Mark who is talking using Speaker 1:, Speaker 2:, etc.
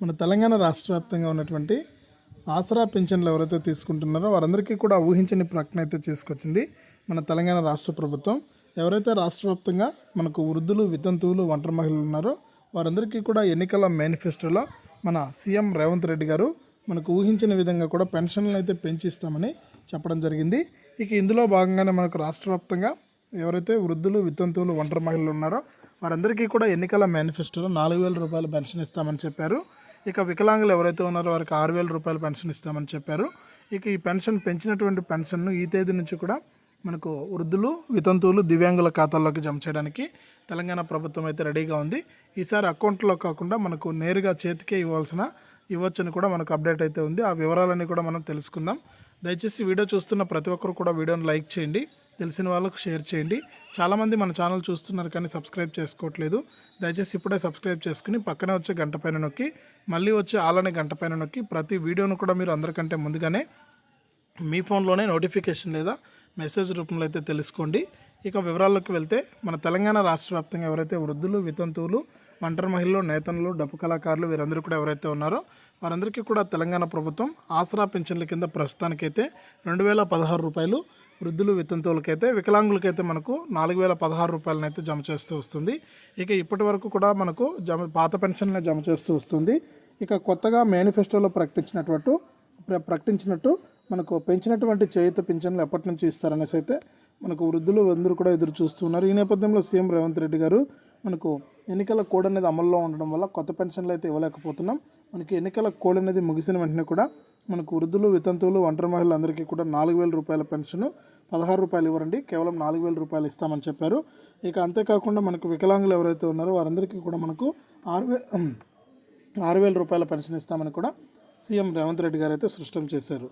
Speaker 1: మన తెలంగాణ రాష్ట్ర వ్యాప్తంగా ఉన్నటువంటి ఆసరా పింఛన్లు ఎవరైతే తీసుకుంటున్నారో వారందరికీ కూడా ఊహించని ప్రకటన అయితే చేసుకొచ్చింది మన తెలంగాణ రాష్ట్ర ప్రభుత్వం. ఎవరైతే రాష్ట్ర వ్యాప్తంగా మనకు వృద్ధులు వితంతువులు ఒంటరి మహిళలు ఉన్నారో వారందరికీ కూడా ఎన్నికల మేనిఫెస్టోలో మన సీఎం రేవంత్ రెడ్డి గారు మనకు ఊహించిన విధంగా కూడా పెన్షన్లను అయితే పెంచిస్తామని చెప్పడం జరిగింది. ఇక ఇందులో భాగంగానే మనకు రాష్ట్ర వ్యాప్తంగా ఎవరైతే వృద్ధులు వితంతువులు ఒంటరి మహిళలు ఉన్నారో వారందరికీ కూడా ఎన్నికల మేనిఫెస్టోలో నాలుగు వేల రూపాయల పెన్షన్ ఇస్తామని చెప్పారు. ఇక వికలాంగులు ఎవరైతే ఉన్నారో వారికి ఆరు వేల రూపాయల పెన్షన్ ఇస్తామని చెప్పారు. ఇక ఈ పెన్షన్ పెంచినటువంటి పెన్షన్ను ఈ తేదీ నుంచి కూడా మనకు వృద్ధులు వితంతువులు దివ్యాంగుల ఖాతాల్లోకి జమ చేయడానికి తెలంగాణ ప్రభుత్వం అయితే రెడీగా ఉంది. ఈసారి అకౌంట్లో కాకుండా మనకు నేరుగా చేతికే ఇవ్వాల్సిన ఇవ్వచ్చని కూడా మనకు అప్డేట్ అయితే ఉంది. ఆ వివరాలన్నీ కూడా మనం తెలుసుకుందాం. దయచేసి వీడియో చూస్తున్న ప్రతి ఒక్కరు కూడా వీడియోని లైక్ చేయండి. తెలిసిన వాళ్ళకు షేర్ చేయండి. చాలామంది మన ఛానల్ చూస్తున్నారు కానీ సబ్స్క్రైబ్ చేసుకోవట్లేదు. దయచేసి ఇప్పుడే సబ్స్క్రైబ్ చేసుకుని పక్కనే వచ్చే గంట పైన నొక్కి మళ్ళీ వచ్చే ఆలనే గంట పైన నొక్కి ప్రతి వీడియోను కూడా మీరు అందరికంటే ముందుగానే మీ ఫోన్లోనే నోటిఫికేషన్ లేదా మెసేజ్ రూపంలో అయితే తెలుసుకోండి. ఇక వివరాల్లోకి వెళ్తే మన తెలంగాణ రాష్ట్ర వ్యాప్తంగా ఎవరైతే వృద్ధులు వితంతువులు ఒంటరి మహిళలు నేతలు డప్పు కళాకారులు వీరందరూ కూడా ఎవరైతే ఉన్నారో వారందరికీ కూడా తెలంగాణ ప్రభుత్వం ఆసరా పింఛన్ల కింద ప్రస్తుతానికైతే రెండు వేల పదహారు రూపాయలు వృద్ధులు వితంతువులకైతే వికలాంగులకైతే మనకు నాలుగు వేల పదహారు రూపాయలను అయితే జమ చేస్తూ వస్తుంది. ఇక ఇప్పటి వరకు కూడా మనకు జమ పాత పెన్షన్లే జమ చేస్తూ వస్తుంది. ఇక కొత్తగా మేనిఫెస్టోలో ప్రకటించినటువంటి ప్ర- ప్రకటించినట్టు మనకు పెంచినటువంటి చేయుత పింఛన్లు ఎప్పటి నుంచి ఇస్తారనేసి అయితే మనకు వృద్ధులు అందరూ కూడా ఎదురు చూస్తున్నారు ఈ నేపథ్యంలో సీఎం రేవంత్ రెడ్డి గారు మనకు ఎన్నికల కోడ్ అనేది అమల్లో ఉండడం వల్ల కొత్త పెన్షన్లు అయితే ఇవ్వలేకపోతున్నాం. మనకి ఎన్నికల కోడ్ అనేది ముగిసిన వెంటనే కూడా మనకు వృద్ధులు వితంతువులు ఒంటరి మహిళలందరికీ కూడా నాలుగు వేల రూపాయల పెన్షన్ పదహారు రూపాయలు ఇవ్వరండి. కేవలం నాలుగు వేల రూపాయలు ఇస్తామని చెప్పారు. ఇక అంతేకాకుండా మనకు వికలాంగులు ఎవరైతే ఉన్నారో వారందరికీ కూడా మనకు ఆరు వే ఆరు వేల రూపాయల పెన్షన్ ఇస్తామని కూడా సీఎం రేవంత్ రెడ్డి గారు అయితే స్పష్టం చేశారు.